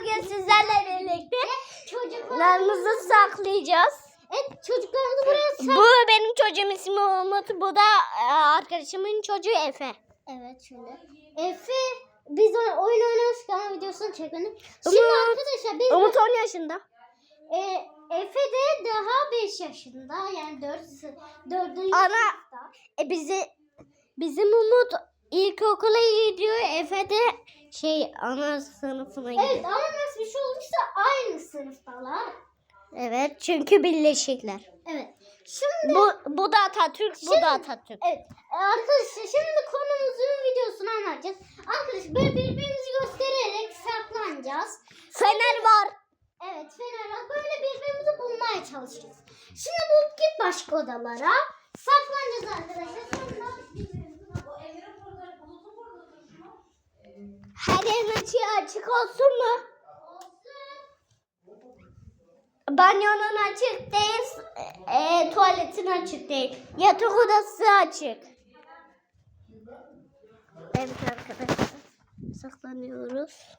bugün sizlerle birlikte Çocuklarımızı saklayacağız. Evet çocuklarımızı buraya sak. Bu benim çocuğum ismi Umut. Bu da e, arkadaşımın çocuğu Efe. Evet şöyle. Efe biz oyun oynamışken videosunu çekmedik. Şimdi Umut. arkadaşlar biz Umut 10 yaşında. e, Efe de daha 5 yaşında yani 4 4. Ana. E bizi bizim Umut ilkokula gidiyor. Efe de şey ana sınıfına gidiyor. Evet ama nasıl bir şey olduysa aynı sınıftalar. Evet çünkü birleşikler. Evet. Şimdi Bu bu da Atatürk, bu Şimdi- da Atatürk. Evet arkadaşlar şimdi konumuzun videosunu anlatacağız. Arkadaşlar böyle birbirimizi göstererek saklanacağız. Fener var. Evet Fener böyle birbirimizi bulmaya çalışacağız. Şimdi bu git başka odalara. Saklanacağız açık olsun mu? olsun. Banyonun açık değil, e, tuvaletin açık değil. Yatak odası açık. Evet arkadaşlar, saklanıyoruz.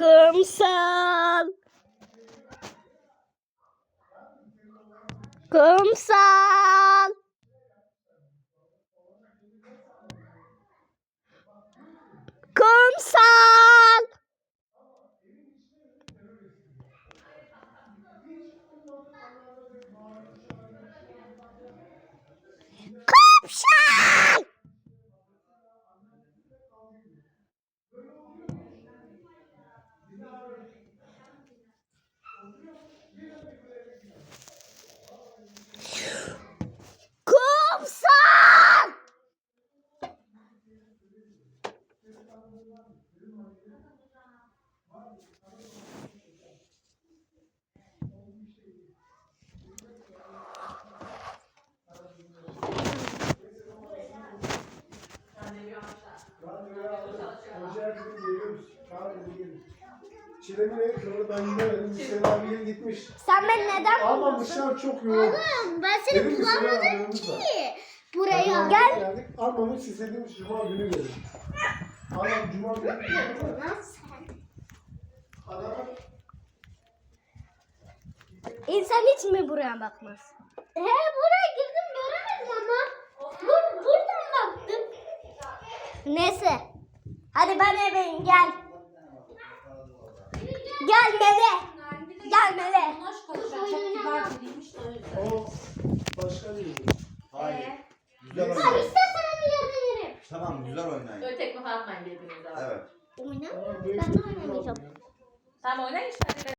Kumsal. Kumsal. Kumsal. Kumsal. flourish Çağır dedi gelin. Çilemi ne? Sonra ben gidemedim. Hüseyin abi yeni gitmiş. Sen beni neden Almamışlar çok yoğun. Oğlum ben seni Dedim ki Hüseyin bulamadım var. ki. Buraya. Gel. Geldik. Almamış size demiş Cuma günü gelin. Adam Cuma günü gelin. Adama İnsan hiç mi buraya bakmaz? He buraya girdim göremedim ama. Bur buradan baktım. Neyse. Hadi ben eveyim gel. Gel Mele. Gel Mele. o başka biri. Hayır. Güzel Abi oynayın. istersen bir yerden yerim. Tamam güzel oynayın. Öyle tekme atmayın birbirinize. Evet. Oyna. Tamam, Ben böyle de bir oynamayacağım. Tamam oynayın işte.